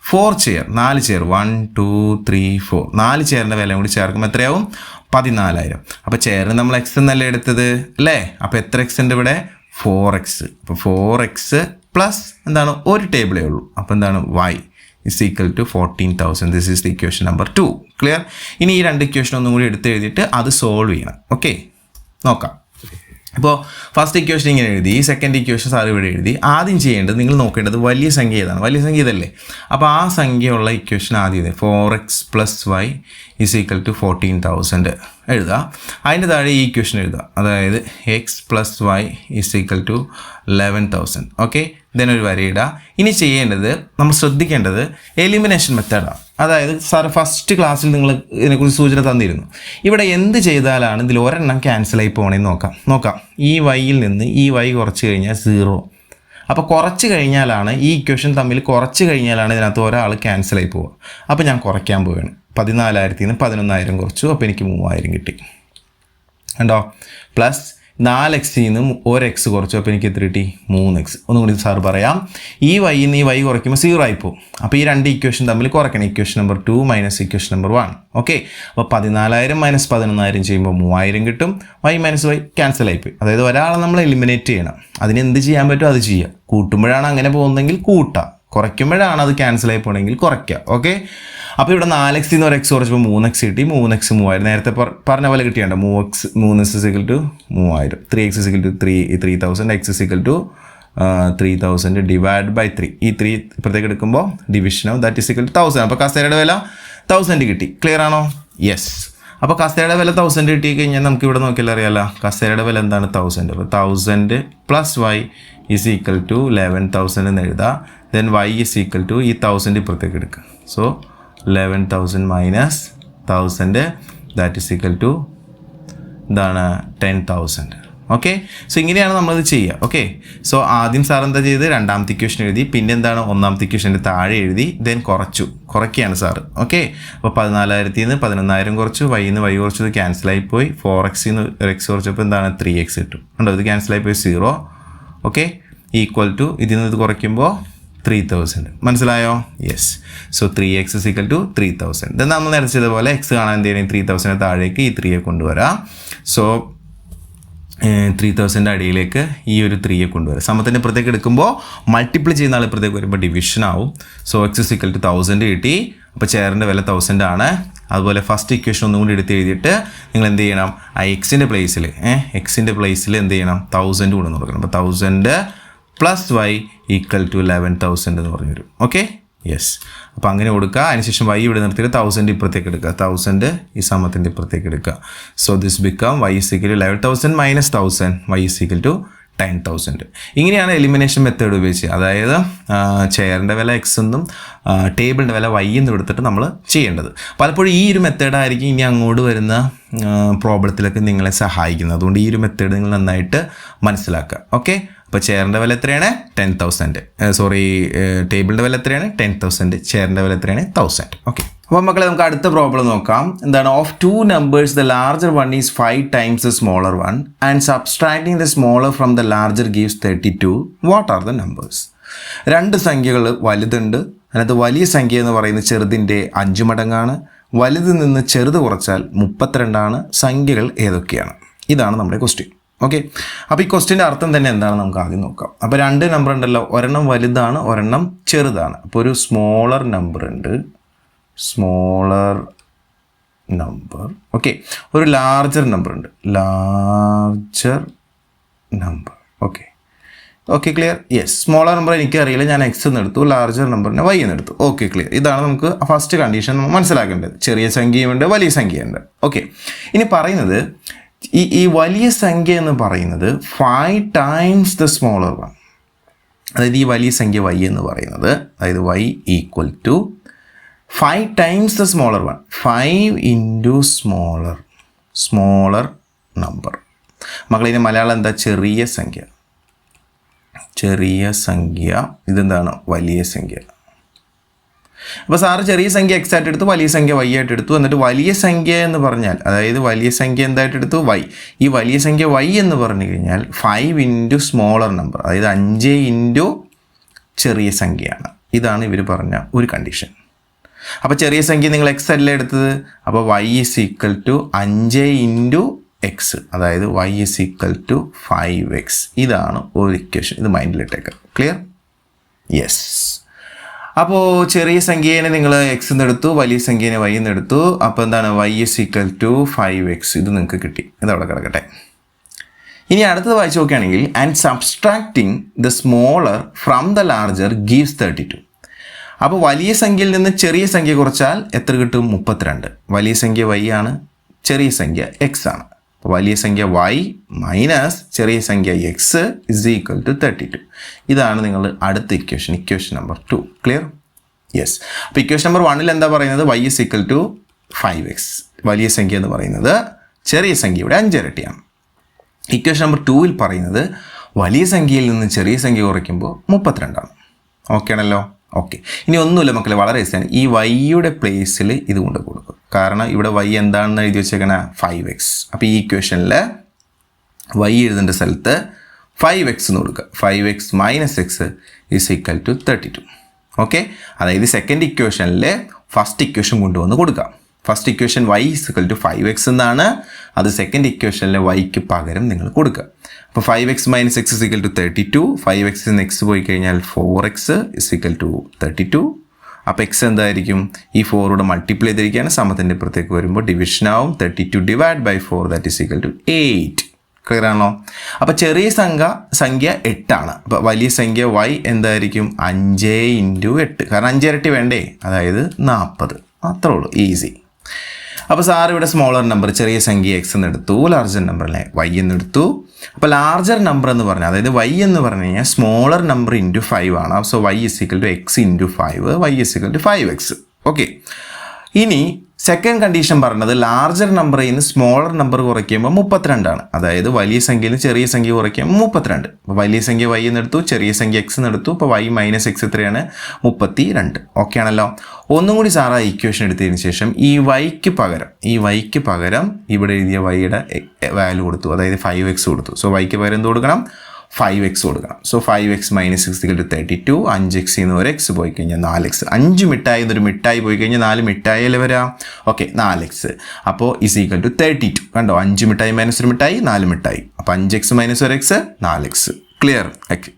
ഫോർ ചെയർ നാല് chair one two three four നാല് ചെയറിന്റെ വിലയും കൂടി ചേർക്കുമ്പോൾ എത്രയാവും? പതിനാലായിരം. അപ്പോൾ ചെയറിന് നമ്മൾ എക്സ് എന്നല്ലേ എടുത്തത്? അല്ലേ? അപ്പോൾ എത്ര എക്സ് ഉണ്ട് ഇവിടെ? ഫോർ എക്സ് അപ്പോൾ ഫോർ എക്സ് പ്ലസ് എന്താണ് ഒരു ടേബിളേ ഉള്ളൂ അപ്പോൾ എന്താണ് Y is equal to fourteen thousand this is the equation number two clear ഇനി ഈ രണ്ട് ഇക്വേഷൻ ഒന്നും കൂടി എടുത്ത് എഴുതിയിട്ട് അത് സോൾവ് ചെയ്യണം. ഓക്കെ നോക്കാം. ഇപ്പോൾ ഫസ്റ്റ് ഇക്വേഷൻ ഇങ്ങനെ എഴുതി സെക്കൻഡ് ഇക്വേഷൻ സാർ ഇവിടെ എഴുതി. ആദ്യം ചെയ്യേണ്ടത് നിങ്ങൾ നോക്കേണ്ടത് വലിയ സംഖ്യ ഏതാണ്? വലിയ സംഖ്യ ഇതല്ലേ? അപ്പോൾ ആ സംഖ്യയുള്ള ഇക്വേഷൻ ആദ്യം ഇതേ. Four X plus Y is equal to fourteen thousand എഴുതുക അതിന്റെ താഴെ ഈ ഇക്വേഷൻ എഴുതുക അതായത് X plus Y is equal to eleven thousand okay ഇതിനൊരു വരയിടുക ഇനി ചെയ്യേണ്ടത് നമ്മൾ ശ്രദ്ധിക്കേണ്ടത് എലിമിനേഷൻ മെത്തേഡാണ് അതായത് സാർ ഫസ്റ്റ് ക്ലാസ്സിൽ നിങ്ങൾ ഇതിനെക്കുറിച്ച് സൂചന തന്നിരുന്നു. ഇവിടെ എന്ത് ചെയ്താലാണ് ഇതിൽ ഒരെണ്ണം ക്യാൻസലായി പോകണമെന്ന് നോക്കാം. നോക്കാം. ഈ വൈയിൽ നിന്ന് ഈ വൈ കുറച്ച് കഴിഞ്ഞാൽ സീറോ അപ്പോൾ കുറച്ച് കഴിഞ്ഞാലാണ് ഈ ഇക്വേഷൻ തമ്മിൽ കുറച്ച് കഴിഞ്ഞാലാണ് ഇതിനകത്ത് ഒരാൾ ക്യാൻസലായി പോവുക. അപ്പോൾ ഞാൻ കുറയ്ക്കാൻ പോവുകയാണ് പതിനാലായിരത്തിൽ നിന്ന് പതിനൊന്നായിരം കുറച്ചു. അപ്പോൾ എനിക്ക് മൂവായിരം കിട്ടി. കണ്ടോ? പ്ലസ് നാല് എക്സിൽ നിന്നും ഒരു എക്സ് കുറച്ചു. അപ്പോൾ എനിക്ക് എത്ര കിട്ടി? മൂന്ന് എക്സ് ഒന്നും കൂടി സാർ പറയാം. ഈ വൈ നിന്ന് ഈ വൈ കുറയ്ക്കുമ്പോൾ സീറോ ആയിപ്പോവും. അപ്പോൾ ഈ രണ്ട് ഇക്വേഷൻ തമ്മിൽ കുറയ്ക്കണം. Equation number two minus equation number one okay അപ്പോൾ പതിനാലായിരം മൈനസ് പതിനൊന്നായിരം ചെയ്യുമ്പോൾ മൂവായിരം കിട്ടും. വൈ മൈനസ് വൈ ക്യാൻസൽ ആയിപ്പോയി. അതായത് ഒരാളെ നമ്മൾ എലിമിനേറ്റ് ചെയ്യണം. അതിന് എന്ത് ചെയ്യാൻ പറ്റുമോ അത് ചെയ്യുക കൂട്ടുമ്പോഴാണ് അങ്ങനെ പോകുന്നതെങ്കിൽ കൂട്ടാം. കുറയ്ക്കുമ്പോഴാണ് അത് ക്യാൻസൽ ആയി പോകണമെങ്കിൽ കുറയ്ക്കുക ഓക്കെ അപ്പോൾ ഇവിടെ നാല് എക്സ് നിന്ന് ഒരു എക്സ് കുറച്ചപ്പോൾ മൂന്ന് എക്സ് കിട്ടി മൂന്ന് എക്സ് മൂവായിരം. നേരത്തെ പറ- പറഞ്ഞ പോലെ കിട്ടിയുണ്ട്? മൂ എക്സ് മൂന്ന് എക്സ് സിക്കൽ ടു മൂവായിരം. Three X is equal to three three thousand X is equal to three thousand divide by three ഈ ത്രീ ഇപ്പോഴത്തേക്ക് എടുക്കുമ്പോൾ division of that is equal to thousand അപ്പോൾ കസേരയുടെ വില തൗസൻഡ് കിട്ടി. ക്ലിയർ ആണോ? യെസ് അപ്പോൾ കസേരയുടെ വില തൗസൻഡ് കിട്ടി കഴിഞ്ഞാൽ നമുക്ക് ഇവിടെ നോക്കിയാൽ അറിയാലോ. കസേരയുടെ വില എന്താണ് തൗസൻഡ് അപ്പോൾ thousand plus Y is equal to eleven thousand എന്ന് എഴുതാം. Then Y is equal to ഈ തൗസൻഡ് ഇപ്പുറത്തേക്ക് എടുക്കുക. So eleven thousand minus thousand that is equal to എന്താണ് ടെൻ തൗസൻഡ് ഓക്കെ സോ ഇങ്ങനെയാണ് നമ്മളത് ചെയ്യുക. ഓക്കെ സോ ആദ്യം സാർ എന്താ ചെയ്ത്? രണ്ടാമത്തെ ഇക്വേഷൻ എഴുതി. പിന്നെ എന്താണ്? ഒന്നാമത്തെ ഇക്വേഷന്റെ താഴെ എഴുതി. ദെൻ കുറച്ചു. കുറയ്ക്കുകയാണ് സാറ് ഓക്കെ അപ്പോൾ പതിനാലായിരത്തിൽ നിന്ന് പതിനൊന്നായിരം കുറച്ചു. വൈ നിന്ന് വൈ കുറച്ചത് ക്യാൻസലായി പോയി. ഫോർ എക്സിൽ നിന്ന് ഒരു എക്സ് കുറച്ചപ്പോൾ എന്താണ്? ത്രീ എക്സ് കിട്ടും. ഉണ്ടോ ഇത് ക്യാൻസലായി പോയി. സീറോ ഓക്കെ ഈക്വൽ ടു ഇതിൽ നിന്ന് ഇത് കുറയ്ക്കുമ്പോൾ ത്രീ തൗസൻഡ് മനസ്സിലായോ? Yes so three x equal to three thousand ഇത് നമ്മൾ നിരച്ചതുപോലെ എക്സ് കാണാൻ എന്ത് ചെയ്യണം? ത്രീ തൗസൻഡ് താഴേക്ക് ഈ ത്രീയെ കൊണ്ടുവരാം. സോ ത്രീ തൗസൻഡ് അടിയിലേക്ക് ഈ ഒരു ത്രീയെ കൊണ്ടുവരാം. സമത്തിന്റെ ഇപ്പുറത്തേക്ക് എടുക്കുമ്പോൾ മൾട്ടിപ്ലൈ ചെയ്യുന്ന ആൾ ഇപ്പുറത്തേക്ക് വരുമ്പോൾ ഡിവിഷൻ ആവും. So x equal to thousand കിട്ടി. അപ്പോൾ ചെയറിന്റെ വില തൗസൻഡ് ആണ്. അതുപോലെ ഫസ്റ്റ് ഇക്വേഷൻ ഒന്നും കൂടി എടുത്ത് എഴുതിയിട്ട് നിങ്ങൾ എന്ത് ചെയ്യണം? ആ എക്സിന്റെ പ്ലേസിൽ എക്സിന്റെ പ്ലേസിൽ എന്ത് ചെയ്യണം? തൗസൻഡ് കൊണ്ടുവന്ന് കൊടുക്കണം. അപ്പോൾ thousand plus y equal to eleven thousand എന്ന് പറഞ്ഞു വരും ഓക്കെ യെസ് അപ്പോൾ അങ്ങനെ കൊടുക്കുക. അതിനുശേഷം വൈ ഇവിടെ നിർത്തിയിട്ട് തൗസൻഡ് ഇപ്പുറത്തേക്ക് എടുക്കുക. തൗസൻഡ് ഈ സമത്തിന്റെ ഇപ്പുറത്തേക്ക് എടുക്കുക. So this become y is equal to eleven thousand minus thousand y is equal to ten thousand ഇങ്ങനെയാണ് എലിമിനേഷൻ മെത്തേഡ് ഉപയോഗിച്ച് അതായത് ചെയറിന്റെ വില എക്സ് എന്നും ടേബിളിന്റെ വില വൈ എന്നും എടുത്തിട്ട് നമ്മൾ ചെയ്യേണ്ടത്. പലപ്പോഴും ഈ ഒരു മെത്തേഡായിരിക്കും ഇനി അങ്ങോട്ട് വരുന്ന പ്രോബ്ലത്തിലൊക്കെ നിങ്ങളെ സഹായിക്കുന്നത്. അതുകൊണ്ട് ഈ ഒരു മെത്തേഡ് നിങ്ങൾ നന്നായിട്ട് മനസ്സിലാക്കുക. ഓക്കെ അപ്പോൾ ചെയറിന്റെ വില എത്രയാണ്? ടെൻ തൗസൻഡ് സോറി ടേബിളിന്റെ വില എത്രയാണ്? ടെൻ തൗസൻഡ് ചെയറിന്റെ വില എത്രയാണ്? തൗസൻഡ് ഓക്കെ അപ്പോൾ മക്കളെ നമുക്ക് അടുത്ത പ്രോബ്ലം നോക്കാം. എന്താണ് of two numbers the larger one is five times the smaller one and subtracting the smaller from the larger gives thirty two what are the numbers രണ്ട് സംഖ്യകൾ വലുതുണ്ട്. അതിനകത്ത് വലിയ സംഖ്യ എന്ന് പറയുന്നത് ചെറുതിന്റെ അഞ്ച് മടങ്ങാണ്. വലുതിൽ നിന്ന് ചെറുത് കുറച്ചാൽ മുപ്പത്തിരണ്ടാണ്. സംഖ്യകൾ ഏതൊക്കെയാണ്? ഇതാണ് നമ്മുടെ ക്വസ്റ്റ്യൻ ഓക്കെ അപ്പോൾ ഈ ക്വസ്റ്റിന്റെ അർത്ഥം തന്നെ എന്താണ് നമുക്ക് ആദ്യം നോക്കാം. അപ്പോൾ രണ്ട് നമ്പർ ഉണ്ടല്ലോ. ഒരെണ്ണം വലുതാണ് ഒരെണ്ണം ചെറുതാണ്. അപ്പോൾ ഒരു സ്മോളർ നമ്പർ ഉണ്ട്. സ്മോളർ നമ്പർ ഓക്കെ ഒരു ലാർജർ നമ്പർ ഉണ്ട്. Larger number okay okay clear yes smaller number എനിക്കറിയില്ല. ഞാൻ എക്സ് എന്ന് എടുത്തു. ലാർജർ നമ്പറിനെ വൈ എന്ന് എടുത്തു. ഓക്കെ ക്ലിയർ ഇതാണ് നമുക്ക് ഫസ്റ്റ് കണ്ടീഷൻ മനസ്സിലാക്കേണ്ടത്. ചെറിയ സംഖ്യയുണ്ട് വലിയ സംഖ്യയുണ്ട്. ഓക്കെ ഇനി പറയുന്നത് ഈ ഈ വലിയ സംഖ്യ എന്ന് പറയുന്നത് five times the smaller one അതായത് ഈ വലിയ സംഖ്യ വൈ എന്ന് പറയുന്നത് അതായത് y equal to five times the smaller one five into smaller smaller number മക്കളിന് Malayalam എന്താ? ചെറിയ സംഖ്യ. ചെറിയ സംഖ്യ. ഇതെന്താണ്? വലിയ സംഖ്യ. അപ്പോൾ സാറ് ചെറിയ സംഖ്യ എക്സ് ആയിട്ട് എടുത്തു വലിയ സംഖ്യ വൈ ആയിട്ട് എടുത്തു. എന്നിട്ട് വലിയ സംഖ്യ എന്ന് പറഞ്ഞാൽ അതായത് വലിയ സംഖ്യ എന്തായിട്ട് എടുത്തു? വൈ ഈ വലിയ സംഖ്യ വൈ എന്ന് പറഞ്ഞു കഴിഞ്ഞാൽ ഫൈവ് ഇന്റു സ്മോളർ നമ്പർ അതായത് അഞ്ച് ഇന്റു ചെറിയ സംഖ്യയാണ്. ഇതാണ് ഇവർ പറഞ്ഞ ഒരു കണ്ടീഷൻ അപ്പോൾ ചെറിയ സംഖ്യ നിങ്ങൾ എക്സ് അല്ലേ എടുത്തത്? അപ്പോൾ വൈ ഇസ് ഈക്വൽ ടു അഞ്ച് ഇന്റു എക്സ് അതായത് y is equal to five x ഇതാണ് ഒരു ഇക്വേഷൻ ഇത് മൈൻഡിലിട്ടേക്കാം ക്ലിയർ യെസ് അപ്പോൾ ചെറിയ സംഖ്യേനെ നിങ്ങൾ എക്സ് എന്ന് എടുത്തു വലിയ സംഖ്യേനെ വൈ എന്ന് എടുത്തു അപ്പോൾ എന്താണ്? Y is equal to five x ഇത് നിങ്ങൾക്ക് കിട്ടി. ഇതവിടെ കിടക്കട്ടെ. ഇനി അടുത്തത് വായിച്ചു നോക്കുകയാണെങ്കിൽ and subtracting the smaller from the larger gives thirty two അപ്പോൾ വലിയ സംഖ്യയിൽ നിന്ന് ചെറിയ സംഖ്യ കുറച്ചാൽ എത്ര കിട്ടും? മുപ്പത്തിരണ്ട്. വലിയ സംഖ്യ വൈ ആണ് ചെറിയ സംഖ്യ എക്സ് ആണ്. വലിയ സംഖ്യ വൈ മൈനസ് ചെറിയ സംഖ്യ x is equal to thirty two ഇതാണ് നിങ്ങൾ അടുത്ത equation equation number two clear yes അപ്പോൾ ഇക്വേഷൻ നമ്പർ വണ്ണിൽ എന്താ പറയുന്നത്? Y is equal to five x വലിയ സംഖ്യ എന്ന് പറയുന്നത് ചെറിയ സംഖ്യയുടെ അഞ്ചിരട്ടിയാണ്. ഇക്വേഷൻ നമ്പർ ടൂവിൽ പറയുന്നത് വലിയ സംഖ്യയിൽ നിന്ന് ചെറിയ സംഖ്യ കുറയ്ക്കുമ്പോൾ മുപ്പത്തിരണ്ടാണ്. ഓക്കെ ആണല്ലോ? ഓക്കെ ഇനി ഒന്നുമില്ല മക്കളെ വളരെ രസമാണ് ഈ വൈയുടെ പ്ലേസിൽ ഇത് കൊണ്ട് കൊടുക്കും. കാരണം ഇവിടെ വൈ എന്താണെന്ന് എഴുതി വെച്ചേക്കണ? ഫൈവ് എക്സ് അപ്പോൾ ഈ ഇക്വേഷനിൽ വൈ എഴുതേണ്ട സ്ഥലത്ത് ഫൈവ് എക്സ് എന്ന് കൊടുക്കുക. Five x minus x is equal to thirty two okay അതായത് സെക്കൻഡ് ഇക്വേഷനിൽ ഫസ്റ്റ് ഇക്വേഷൻ കൊണ്ടുവന്ന് കൊടുക്കാം. First equation y is equal to five x എന്നാണ്. അത് സെക്കൻഡ് ഇക്വേഷനിലെ വൈക്ക് പകരം നിങ്ങൾ കൊടുക്കുക. അപ്പോൾ five x minus x is equal to thirty two five x x പോയി കഴിഞ്ഞാൽ four x is equal to thirty two അപ്പോൾ എക്സ് എന്തായിരിക്കും? ഈ ഫോറോട് മൾട്ടിപ്ലൈ ചെയ്തിരിക്കുകയാണ്. സമത്തിന്റെ ഇപ്പുറത്തേക്ക് വരുമ്പോൾ ഡിവിഷൻ ആവും. Thirty two divide by four that is equal to eight clear ആണോ അപ്പോൾ ചെറിയ സംഖ്യ സംഖ്യ എട്ടാണ് അപ്പോൾ വലിയ സംഖ്യ വൈ എന്തായിരിക്കും? അഞ്ച് ഇന്റു എട്ട്. കാരണം അഞ്ചിരട്ടി വേണ്ടേ? അതായത് നാൽപ്പത് അത്രേ ഉള്ളൂ. ഈസി അപ്പോൾ സാർ ഇവിടെ സ്മോളർ നമ്പർ ചെറിയ സംഖ്യ എക്സ് എന്ന് എടുത്തു ലാർജർ നമ്പർ അല്ലേ? വൈ എന്ന് എടുത്തു. അപ്പോൾ ലാർജർ നമ്പർ എന്ന് പറഞ്ഞാൽ അതായത് വൈ എന്ന് പറഞ്ഞു കഴിഞ്ഞാൽ സ്മോളർ നമ്പർ ഇന്റു ഫൈവ് ആണ്. So y is equal to x into five y is equal to five x okay ഇനി സെക്കൻഡ് കണ്ടീഷൻ പറഞ്ഞത് ലാർജർ നമ്പറിൽ നിന്ന് സ്മോളർ നമ്പർ കുറയ്ക്കുമ്പോൾ മുപ്പത്തിരണ്ടാണ്. അതായത് വലിയ സംഖ്യയിൽ നിന്ന് ചെറിയ സംഖ്യ കുറയ്ക്കുമ്പോൾ മുപ്പത്തിരണ്ട്. അപ്പോൾ വലിയ സംഖ്യ വൈ എന്ന് എടുത്തു ചെറിയ സംഖ്യ എക്സ് എന്നെടുത്തു അപ്പോൾ വൈ മൈനസ് എക്സ് എത്രയാണ്? മുപ്പത്തി രണ്ട് ഓക്കെ ആണല്ലോ? ഒന്നും കൂടി സാർ ആ ഇക്വേഷൻ എടുത്തതിന് ശേഷം ഈ വൈക്ക് പകരം ഈ വൈക്ക് പകരം ഇവിടെ എഴുതിയ വൈയുടെ വാല്യൂ കൊടുത്തു. അതായത് ഫൈവ് എക്സ് കൊടുത്തു. സോ വൈക്ക് പകരം എന്ത് കൊടുക്കണം? ഫൈവ് എക്സ് കൊടുക്കണം. So five x minus six to thirty two അഞ്ച് എക്സ് നിന്ന് ഒരു എക്സ് പോയി കഴിഞ്ഞാൽ നാല് എക്സ് അഞ്ച് മിഠായി എന്നൊരു മിഠായി പോയി കഴിഞ്ഞാൽ നാല് മിഠായിയല്ലേ വരാം? ഓക്കെ നാല് എക്സ് അപ്പോൾ is equal to thirty two കണ്ടോ? അഞ്ച് മിഠായി മൈനസ് ഒരു മിഠായി നാല് മിഠായി. അപ്പോൾ അഞ്ച് എക്സ് മൈനസ് ഒരു എക്സ് നാല് x clear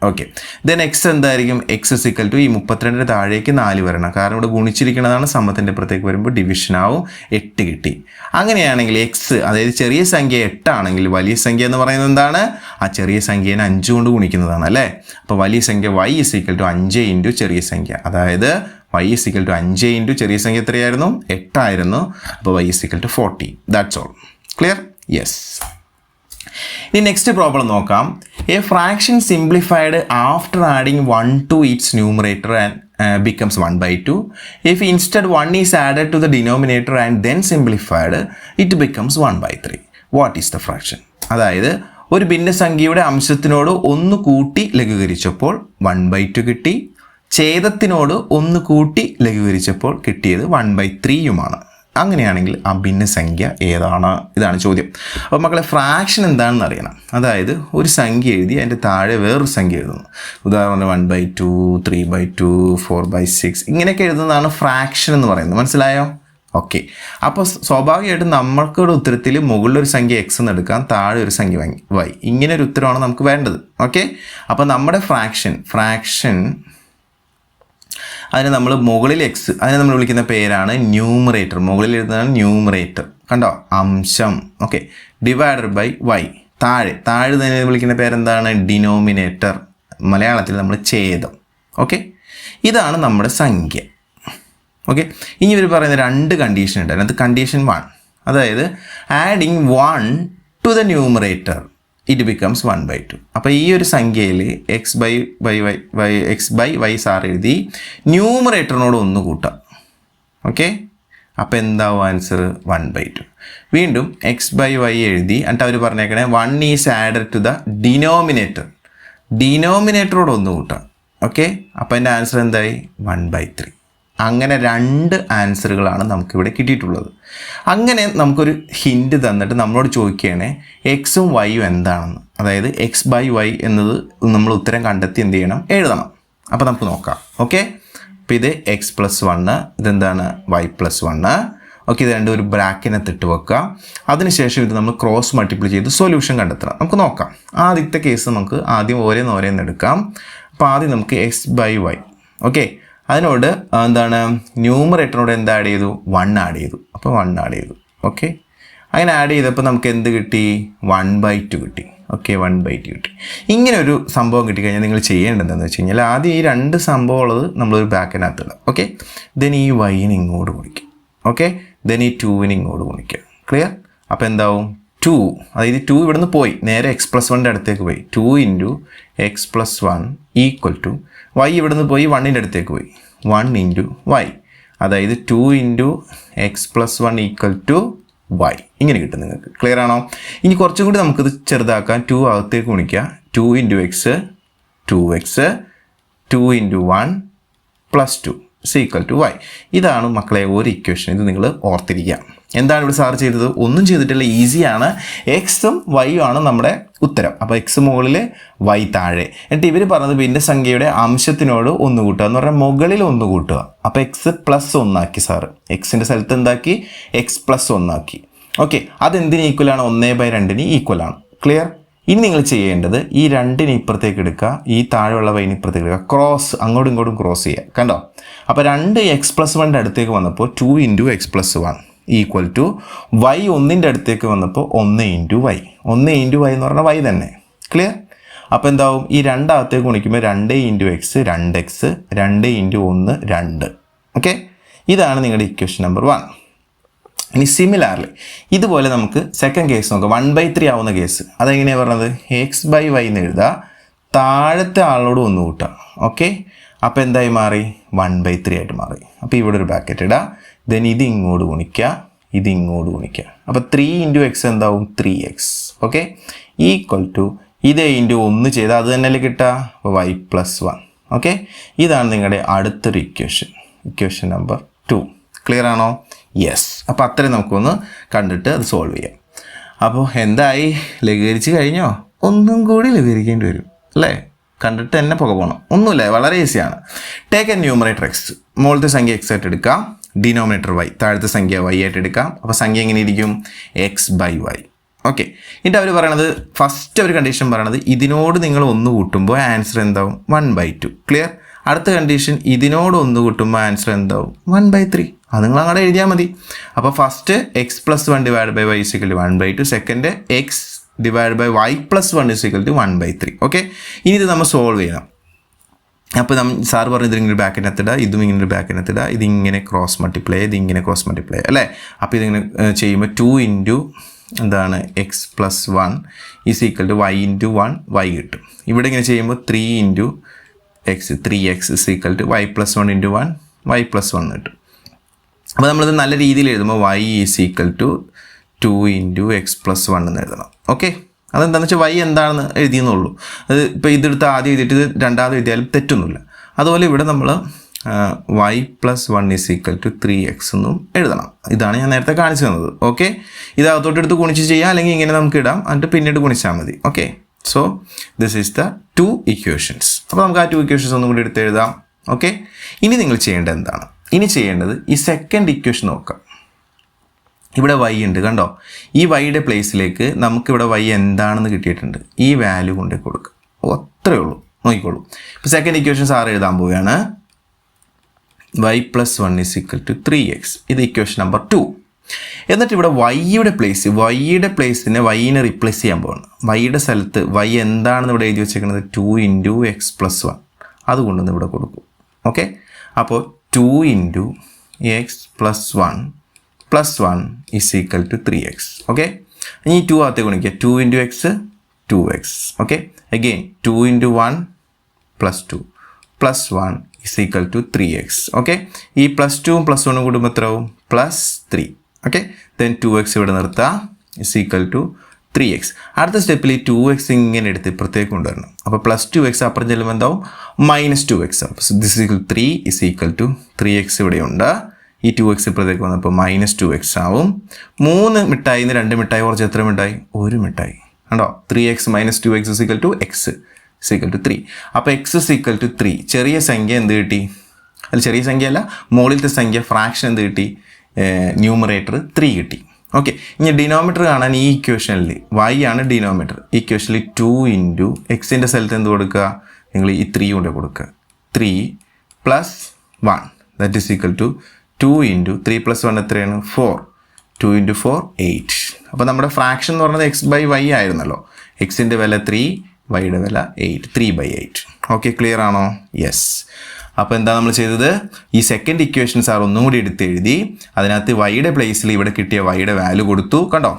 okay then x എന്തായിരിക്കും? എക്സ് ഇസ് ഈക്വൽ ടു ഈ മുപ്പത്തിരണ്ടിന് താഴേക്ക് നാല് വരണം. കാരണം ഇവിടെ ഗുണിച്ചിരിക്കുന്നതാണ് സമ്മത്തിന്റെ അപ്പുറത്തേക്ക് വരുമ്പോൾ ഡിവിഷൻ ആവും. എട്ട് കിട്ടി. അങ്ങനെയാണെങ്കിൽ എക്സ് അതായത് ചെറിയ സംഖ്യ എട്ടാണെങ്കിൽ വലിയ സംഖ്യ എന്ന് പറയുന്നത് എന്താണ്? ആ ചെറിയ സംഖ്യേനെ അഞ്ച് കൊണ്ട് ഗുണിക്കുന്നതാണ് അല്ലേ? അപ്പോൾ വലിയ സംഖ്യ വൈ ഇസ് ഈക്വൽ ടു അഞ്ച് ഇന്റു ചെറിയ സംഖ്യ. അതായത് വൈ ഇസ് ഈക്വൽ ടു അഞ്ച് ഇന്റു ചെറിയ സംഖ്യ എത്രയായിരുന്നു? എട്ടായിരുന്നു. അപ്പോൾ y is equal to forty that's all clear yes ഇനി നെക്സ്റ്റ് പ്രോബ്ലം നോക്കാം. A fraction simplified after adding one to its numerator and becomes one by two if instead one is added to the denominator and then simplified it becomes one by three what is the fraction അതായത് ഒരു ഭിന്നസംഖ്യയുടെ അംശത്തിനോട് ഒന്ന് കൂട്ടി ലഘൂകരിച്ചപ്പോൾ one by two കിട്ടി. ഛേദത്തിനോട് ഒന്ന് കൂട്ടി ലഘൂകരിച്ചപ്പോൾ കിട്ടിയത് one by ത്രീയുമാണ് അങ്ങനെയാണെങ്കിൽ ആ ഭിന്നസംഖ്യ ഏതാണ്? ഇതാണ് ചോദ്യം. അപ്പോൾ മക്കളെ ഫ്രാക്ഷൻ എന്താണെന്ന് അറിയണം. അതായത് ഒരു സംഖ്യ എഴുതി അതിന്റെ താഴെ വേറൊരു സംഖ്യ എഴുതുന്നു. ഉദാഹരണം one by two three by two four by six ഇങ്ങനെയൊക്കെ എഴുതുന്നതാണ് ഫ്രാക്ഷൻ എന്ന് പറയുന്നത്. മനസ്സിലായോ? ഓക്കെ അപ്പോൾ സ്വാഭാവികമായിട്ടും നമ്മൾക്കൊരു ഉത്തരത്തിൽ മുകളിലൊരു സംഖ്യ എക്സ് എന്ന് എടുക്കാം താഴെ ഒരു സംഖ്യ വൈ ഇങ്ങനെ ഒരു ഉത്തരമാണ് നമുക്ക് വേണ്ടത്. ഓക്കെ അപ്പോൾ നമ്മുടെ ഫ്രാക്ഷൻ ഫ്രാക്ഷൻ അതിന് നമ്മൾ മുകളിൽ എക്സ് അതിനെ നമ്മൾ വിളിക്കുന്ന പേരാണ് ന്യൂമറേറ്റർ മുകളിൽ എഴുതുന്നതാണ് ന്യൂമറേറ്റർ കണ്ടോ? അംശം. ഓക്കെ ഡിവൈഡഡ് ബൈ വൈ താഴെ. താഴെ തന്നെ വിളിക്കുന്ന പേരെന്താണ്? ഡിനോമിനേറ്റർ മലയാളത്തിൽ നമ്മൾ ഛേദം. ഓക്കെ ഇതാണ് നമ്മുടെ സംഖ്യ. ഓക്കെ ഇനി ഇവർ പറയുന്ന രണ്ട് കണ്ടീഷൻ ഉണ്ട്. അതിനകത്ത് കണ്ടീഷൻ വൺ അതായത് adding one to the numerator it becomes one by two അപ്പോൾ ഈ ഒരു സംഖ്യയിൽ x by y y y x by y sir എഴുതി ന്യൂമറേറ്ററിനോട് ഒന്ന് കൂട്ടാം. ഓക്കെ അപ്പോൾ എന്താവും ആൻസർ വൺ ബൈ ടു വീണ്ടും എക്സ് ബൈ വൈ എഴുതി എന്നിട്ട് അവർ പറഞ്ഞേക്കണേ one is added to the denominator ഡിനോമിനേറ്ററോട് ഒന്ന് കൂട്ടാം. ഓക്കെ അപ്പോൾ എന്റെ ആൻസർ എന്തായി? വൺ ബൈ ത്രീ അങ്ങനെ രണ്ട് ആൻസറുകളാണ് നമുക്കിവിടെ കിട്ടിയിട്ടുള്ളത്. അങ്ങനെ നമുക്കൊരു ഹിന്റ് തന്നിട്ട് നമ്മളോട് ചോദിക്കുകയാണ് എക്സും വൈയും എന്താണെന്ന്. അതായത് എക്സ് ബൈ വൈ എന്നത് നമ്മൾ ഉത്തരം കണ്ടെത്തി എന്ത് ചെയ്യണം? എഴുതണം. അപ്പോൾ നമുക്ക് നോക്കാം. ഓക്കെ അപ്പോൾ ഇത് എക്സ് പ്ലസ് വണ്ണ് ഇതെന്താണ്? വൈ പ്ലസ് വണ്ണ് ഓക്കെ ഇത് രണ്ടും ഒരു ബ്രാക്കിനെ തിട്ട് വെക്കുക. അതിനുശേഷം ഇത് നമ്മൾ ക്രോസ് മൾട്ടിപ്ലൈ ചെയ്ത് സൊല്യൂഷൻ കണ്ടെത്തണം. നമുക്ക് നോക്കാം. ആദ്യത്തെ കേസ് നമുക്ക് ആദ്യം ഓരോന്ന് ഓരോന്ന് എടുക്കാം. അപ്പോൾ ആദ്യം നമുക്ക് എക്സ് ബൈ വൈ ഓക്കെ അതിനോട് എന്താണ് ന്യൂമറേറ്ററിനോട് എന്താ ആഡ് ചെയ്തു? വൺ ആഡ് ചെയ്തു. അപ്പോൾ വൺ ആഡ് ചെയ്തു. ഓക്കെ അങ്ങനെ ആഡ് ചെയ്തപ്പോൾ നമുക്ക് എന്ത് കിട്ടി? വൺ ബൈ ടു കിട്ടി. ഓക്കെ വൺ ബൈ ടു കിട്ടി. ഇങ്ങനെ ഒരു സംഭവം കിട്ടിക്കഴിഞ്ഞാൽ നിങ്ങൾ ചെയ്യേണ്ടതെന്ന് വെച്ച് കഴിഞ്ഞാൽ ആദ്യം ഈ രണ്ട് സംഭവം ഉള്ളത് നമ്മളൊരു ബാക്കിനകത്ത് ഇടാം. ഓക്കെ ദെൻ ഈ വൈന് ഇങ്ങോട്ട് കുടിക്കും ഓക്കെ ദെൻ ഈ ടൂവിന് ഇങ്ങോട്ട് ഗുണിക്കുക ക്ലിയർ അപ്പോൾ എന്താവും? ടു അതായത് ടു ഇവിടുന്ന് പോയി. നേരെ എക്സ് പ്ലസ് വണ്ണിന്റെ അടുത്തേക്ക് പോയി. Two into x plus one equal to y ഇവിടുന്ന് പോയി വണ്ണിന്റെ അടുത്തേക്ക് പോയി. വൺ ഇന്റു വൈ അതായത് two into x plus one equal to y ഇങ്ങനെ കിട്ടും നിങ്ങൾക്ക്. ക്ലിയർ ആണോ? ഇനി കുറച്ചും കൂടി നമുക്കിത് ചെറുതാക്കാൻ ടു അകത്തേക്ക് ഗുണിക്കുക. Two into x two x two into one plus two is equal to y ഇതാണ് മക്കളെ ഒരു ഇക്വേഷൻ ഇത് നിങ്ങൾ ഓർത്തിരിക്കുക. എന്താണ് ഇവിടെ സാർ ചെയ്തത്? ഒന്നും ചെയ്തിട്ടില്ല ഈസിയാണ് എക്സും വൈയും ആണ് നമ്മുടെ ഉത്തരം. അപ്പോൾ എക്സ് മുകളിൽ വൈ താഴെ. എന്നിട്ട് ഇവർ പറഞ്ഞത് ഭിന്നസംഖ്യയുടെ അംശത്തിനോട് ഒന്ന് കൂട്ടുക എന്ന് പറഞ്ഞാൽ മുകളിൽ ഒന്ന് കൂട്ടുക. അപ്പോൾ എക്സ് പ്ലസ് ഒന്നാക്കി സാറ്. എക്സിന്റെ സ്ഥലത്ത് എന്താക്കി? എക്സ് പ്ലസ് ഒന്നാക്കി ഓക്കെ അതെന്തിന് ഈക്വലാണ് ഒന്നേ ബൈ രണ്ടിന് ഈക്വലാണ് ക്ലിയർ ഇനി നിങ്ങൾ ചെയ്യേണ്ടത് ഈ രണ്ടിന് ഇപ്പുറത്തേക്ക് എടുക്കുക ഈ താഴെയുള്ള വൈന് ഇപ്പുറത്തേക്ക് എടുക്കുക. ക്രോസ് അങ്ങോട്ടും ഇങ്ങോട്ടും ക്രോസ് ചെയ്യുക. കണ്ടോ? അപ്പോൾ രണ്ട് എക്സ് പ്ലസ് വണ്ണിന്റെ അടുത്തേക്ക് വന്നപ്പോൾ two into x plus one equal to y ഒന്നിന്റെ അടുത്തേക്ക് വന്നപ്പോൾ ഒന്ന് ഇന്റു വൈ ഒന്ന് ഇന്റു വൈ എന്ന് പറഞ്ഞാൽ വൈ തന്നെ. ക്ലിയർ അപ്പോൾ എന്താവും? ഈ രണ്ടാകത്തേക്ക് ഗുണിക്കുമ്പോൾ രണ്ട് ഇന്റു എക്സ് രണ്ട് എക്സ് രണ്ട് ഇന്റു ഒന്ന് രണ്ട്. ഓക്കെ ഇതാണ് നിങ്ങളുടെ ഇക്വേഷൻ നമ്പർ വൺ ഇനി സിമിലാർലി ഇതുപോലെ നമുക്ക് സെക്കൻഡ് കേസ് നോക്കാം. വൺ ബൈ ത്രീ ആവുന്ന കേസ് അതെങ്ങനെയാണ് പറഞ്ഞത്? എക്സ് ബൈ വൈ എന്ന് എഴുതുക താഴത്തെ ആളോട് ഒന്ന് കൂട്ടാം. ഓക്കെ അപ്പോൾ എന്തായി മാറി? വൺ ബൈ ത്രീ ആയിട്ട് മാറി. അപ്പോൾ ഇവിടെ ഒരു ബ്രാക്കറ്റ് ഇടുക ദെൻ ഇത് ഇങ്ങോട്ട് ഗുണിക്കുക ഇത് ഇങ്ങോട്ട് ഗുണിക്കുക അപ്പോൾ ത്രീ ഇന്റു എക്സ് എന്താവും? Three x okay equal to ഇത് ഇന്റു ഒന്ന് ചെയ്താൽ അത് തന്നെയല്ലേ കിട്ടുക അപ്പോൾ വൈ പ്ലസ് വൺ ഓക്കെ ഇതാണ് നിങ്ങളുടെ അടുത്തൊരു equation equation number two clear ആണോ? യെസ് അപ്പോൾ അത്രയും നമുക്കൊന്ന് കണ്ടിട്ട് അത് സോൾവ് ചെയ്യാം. അപ്പോൾ എന്തായി? ലഘൂകരിച്ച് കഴിഞ്ഞോ? ഒന്നും കൂടി ലഘൂകരിക്കേണ്ടി വരും. അല്ലേ? കണ്ടിട്ട് തന്നെ പുക പോകണം ഒന്നുമില്ല വളരെ ഈസിയാണ് ടേക്ക് എ ന്യൂമറേറ്റർ എക്സ് മുകളിലത്തെ സംഖ്യ എക്സ് ആയിട്ട് എടുക്കാം. ഡിനോമിനേറ്റർ വൈ താഴത്തെ സംഖ്യ വൈ ആയിട്ട് എടുക്കാം. അപ്പോൾ സംഖ്യ എങ്ങനെ ഇരിക്കും? എക്സ് ബൈ വൈ ഓക്കെ എന്നിട്ട് അവർ പറയണത് ഫസ്റ്റ് ഒരു കണ്ടീഷൻ പറയണത് ഇതിനോട് നിങ്ങൾ ഒന്ന് കൂട്ടുമ്പോൾ ആൻസർ എന്താവും? വൺ ബൈ ടു ക്ലിയർ അടുത്ത കണ്ടീഷൻ ഇതിനോട് ഒന്ന് കൂട്ടുമ്പോൾ ആൻസർ എന്താവും? വൺ ബൈ ത്രീ അത് നിങ്ങൾ അങ്ങോട്ട് എഴുതിയാൽ മതി. അപ്പോൾ first x plus one divide by y is equal one by two second x divide by y plus one is equal to one by three okay ഇനി ഇത് നമ്മൾ സോൾവ് ചെയ്യണം. അപ്പോൾ നമ്മൾ സാർ പറഞ്ഞു ഇതിങ്ങനെ ഒരു ബാക്കിനകത്തിടുക ഇതും ഇങ്ങനെ ഒരു ബാക്കിനകത്തിടുക ഇതിങ്ങനെ ക്രോസ് മൾട്ടിപ്ലൈ ഇതിങ്ങനെ ക്രോസ് മൾട്ടിപ്ലൈ അല്ലേ? അപ്പോൾ ഇതിങ്ങനെ ചെയ്യുമ്പോൾ ടു ഇന്റു എന്താണ് x plus one is equal to y into one y കിട്ടും. ഇവിടെ ഇങ്ങനെ ചെയ്യുമ്പോൾ three into x three x is equal to y plus one into one y plus one കിട്ടും. അപ്പോൾ നമ്മളിത് നല്ല രീതിയിൽ എഴുതുമ്പോൾ y is equal to two into x plus one എന്ന് എഴുതണം. ഓക്കെ അതെന്താണെന്ന് വെച്ചാൽ വൈ എന്താണെന്ന് എഴുതിയെന്നുള്ളൂ. അത് ഇപ്പോൾ ഇതെടുത്ത് ആദ്യം എഴുതിയിട്ട് ഇത് രണ്ടാമത് എഴുതിയാലും തെറ്റൊന്നുമില്ല. അതുപോലെ ഇവിടെ നമ്മൾ y plus one is equal to three x എന്നും എഴുതണം. ഇതാണ് ഞാൻ നേരത്തെ കാണിച്ചു തന്നത്. ഓക്കെ? ഇത് അകത്തോട്ട് എടുത്ത് ഗുണിച്ച് ചെയ്യാം അല്ലെങ്കിൽ ഇങ്ങനെ നമുക്ക് ഇടാം. എന്നിട്ട് പിന്നീട് ഗുണിച്ചാൽ മതി. Okay? So this is the two equations അപ്പോൾ നമുക്ക് ആ ടു ഇക്വേഷൻസ് ഒന്നും കൂടി എടുത്ത് എഴുതാം. ഓക്കെ? ഇനി നിങ്ങൾ ചെയ്യേണ്ടത് എന്താണ്? ഇനി ചെയ്യേണ്ടത് ഈ സെക്കൻഡ് ഇക്വേഷൻ നോക്കാം. ഇവിടെ വൈ ഉണ്ട് കണ്ടോ? ഈ വൈയുടെ പ്ലേസിലേക്ക് നമുക്കിവിടെ വൈ എന്താണെന്ന് കിട്ടിയിട്ടുണ്ട്. ഈ വാല്യൂ കൊണ്ട് കൊടുക്കുക ഓ, അത്രയേ ഉള്ളൂ. നോക്കിക്കോളൂ. ഇപ്പോൾ സെക്കൻഡ് ഇക്വേഷൻ സാർ എഴുതാൻ പോവുകയാണ്. Y plus one is equal to three x ഇത് ഇക്വേഷൻ നമ്പർ ടു എന്നിട്ട് ഇവിടെ വൈയുടെ പ്ലേസ് വൈയുടെ പ്ലേസിനെ വൈനെ റീപ്ലേസ് ചെയ്യാൻ പോവാണ്. വൈയുടെ സ്ഥലത്ത് വൈ എന്താണെന്ന് ഇവിടെ എഴുതി വെച്ചേക്കുന്നത് two into x plus one അതുകൊണ്ടൊന്ന് ഇവിടെ കൊടുക്കും. ഓക്കെ അപ്പോൾ two into x plus one plus one is equal to three x okay ഇനി ടു അകത്തേക്ക് ഗുണിക്കുക. Two into x two x okay again two into one plus two plus one is equal to three x okay ഈ plus ടുവും plus വണ്ണും കൂടുമ്പോൾ എത്രയാവും plus three okay then two x ഇവിടെ നിർത്താം. Is equal to three x അടുത്ത സ്റ്റെപ്പിൽ ഈ ടു എക്സ് ഇങ്ങനെ എടുത്ത് ഇപ്പുറത്തേക്ക് കൊണ്ടുവരണം. അപ്പോൾ പ്ലസ് ടു എക്സ് അപ്പുറം ചെല്ലുമ്പോൾ എന്താവും? മൈനസ് ടു എക്സ് അപ്പോൾ this equal three is equal to three x ഇവിടെയുണ്ട്. ഈ ടു എക്സ് ഇപ്പുറത്തേക്ക് വന്നപ്പോൾ മൈനസ് ടു എക്സ് ആവും. മൂന്ന് മിഠായി നിന്ന് രണ്ട് മിഠായി കുറച്ച് എത്ര മിഠായി? ഒരു മിഠായി. കണ്ടോ? Three x minus two x is equal to x is equal to three അപ്പോൾ x is equal to three ചെറിയ സംഖ്യ എന്ത് കിട്ടി? അല്ല ചെറിയ സംഖ്യ അല്ല മുകളിലത്തെ സംഖ്യ ഫ്രാക്ഷൻ എന്ത് കിട്ടി? ന്യൂമറേറ്റർ ത്രീ കിട്ടി. ഓക്കെ ഇനി ഡിനോമീറ്റർ കാണാൻ ഈ ഇക്വേഷനിൽ വൈ ആണ് ഡിനോമീറ്റർ ഇക്വേഷനിൽ ടു ഇന്റു എക്സിന്റെ സ്ഥലത്ത് എന്ത് കൊടുക്കുക? നിങ്ങൾ ഈ ത്രീ കൊണ്ട് കൊടുക്കുക. Three plus one that is equal to two into three plus one എത്രയാണ്? Four two into four eight അപ്പോൾ നമ്മുടെ ഫ്രാക്ഷൻ എന്ന് പറയുന്നത് എക്സ് ബൈ വൈ ആയിരുന്നല്ലോ. എക്സിന്റെ വില ത്രീ വൈയുടെ വില eight three by eight okay clear ആണോ? യെസ് അപ്പോൾ എന്താ നമ്മൾ ചെയ്തത്? ഈ സെക്കൻഡ് ഇക്വേഷൻ സാർ ഒന്നും കൂടി എടുത്ത് എഴുതി അതിനകത്ത് വൈയുടെ പ്ലേസിൽ ഇവിടെ കിട്ടിയ വൈയുടെ വാല്യൂ കൊടുത്തു. കണ്ടോ?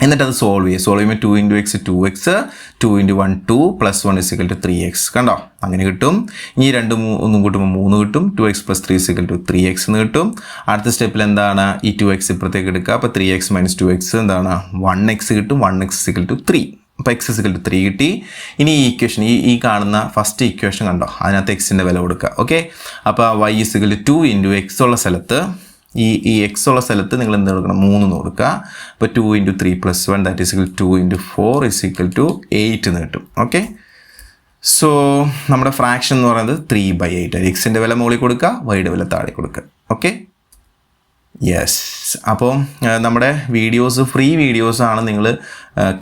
എന്നിട്ട് അത് സോൾവ് ചെയ്യുക. സോൾവ് ചെയ്യുമ്പോൾ two into x two x two into one two plus one is equal to three x കണ്ടോ? അങ്ങനെ കിട്ടും. ഇനി രണ്ട് ഒന്നും കൂട്ടുമ്പോൾ മൂന്ന് കിട്ടും. Two x plus three is equal to three x എന്ന് കിട്ടും. അടുത്ത സ്റ്റെപ്പിൽ എന്താണ്? ഈ ടു എക്സ് ഇപ്പുറത്തേക്ക് എടുക്കുക. അപ്പോൾ three x minus two x എന്താണ്? വൺ എക്സ് കിട്ടും. One x is equal to three അപ്പോൾ x is equal to three കിട്ടി. ഇനി ഈ ഇക്വേഷൻ ഈ ഈ കാണുന്ന ഫസ്റ്റ് ഇക്വേഷൻ കണ്ടോ? അതിനകത്ത് എക്സിന്റെ വില കൊടുക്കുക. ഓക്കെ അപ്പോൾ y is equal two into x ഉള്ള സ്ഥലത്ത് ഈ ഈ എക്സ് ഉള്ള സ്ഥലത്ത് നിങ്ങൾ എന്ത് കൊടുക്കണം? മൂന്ന് എന്ന് കൊടുക്കുക. അപ്പോൾ two into three plus one that is equal two into four is equal to eight എന്ന് കിട്ടും. ഓക്കെ സോ നമ്മുടെ ഫ്രാക്ഷൻ എന്ന് പറയുന്നത് ത്രീ ബൈ എയ്റ്റ് ആയിരിക്കും. എക്സിന്റെ വില മുകളിൽ കൊടുക്കുക വൈയുടെ വില താഴെ കൊടുക്കുക. ഓക്കെ യെസ് അപ്പോൾ നമ്മുടെ വീഡിയോസ് ഫ്രീ വീഡിയോസാണ് നിങ്ങൾ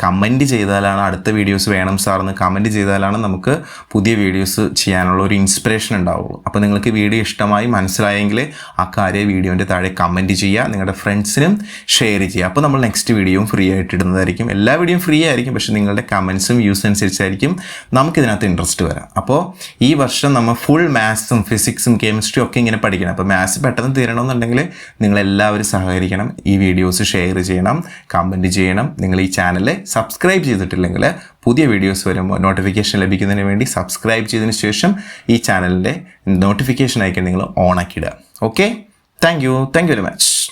കമന്റ് ചെയ്താലാണ് അടുത്ത വീഡിയോസ് വേണം സാറെന്ന് കമന്റ് ചെയ്താലാണ് നമുക്ക് പുതിയ വീഡിയോസ് ചെയ്യാനുള്ള ഒരു ഇൻസ്പിറേഷൻ ഉണ്ടാവുള്ളൂ. അപ്പോൾ നിങ്ങൾക്ക് വീഡിയോ ഇഷ്ടമായി മനസ്സിലായെങ്കിൽ ആ കാര്യം വീഡിയോന്റെ താഴെ കമന്റ് ചെയ്യുക നിങ്ങളുടെ ഫ്രണ്ട്സിനും ഷെയർ ചെയ്യുക. അപ്പോൾ നമ്മൾ നെക്സ്റ്റ് വീഡിയോയും ഫ്രീ ആയിട്ട് ഇടുന്നതായിരിക്കും. എല്ലാ വീഡിയോയും ഫ്രീ ആയിരിക്കും പക്ഷേ നിങ്ങളുടെ കമൻസും വ്യൂസ് അനുസരിച്ചായിരിക്കും നമുക്കിതിനകത്ത് ഇൻട്രസ്റ്റ് വരാം. അപ്പോൾ ഈ വർഷം നമ്മൾ ഫുൾ മാത്സും ഫിസിക്സും കെമിസ്ട്രിയും ഒക്കെ ഇങ്ങനെ പഠിക്കണം. അപ്പോൾ മാത്സ് പെട്ടെന്ന് തീരണമെന്നുണ്ടെങ്കിൽ നിങ്ങളെല്ലാവരും സഹകരിക്കണം ഈ വീഡിയോസ് ഷെയർ ചെയ്യണം കമന്റ് ചെയ്യണം. നിങ്ങൾ ഈ ചാനൽ സബ്സ്ക്രൈബ് ചെയ്തിട്ടില്ലെങ്കിൽ പുതിയ വീഡിയോസ് വരുമ്പോൾ നോട്ടിഫിക്കേഷൻ ലഭിക്കുന്നതിന് വേണ്ടി സബ്സ്ക്രൈബ് ചെയ്തതിന് ശേഷം ഈ ചാനലിന്റെ നോട്ടിഫിക്കേഷൻ അയക്കാൻ നിങ്ങൾ on ആക്കിയിടുക okay thank you thank you very much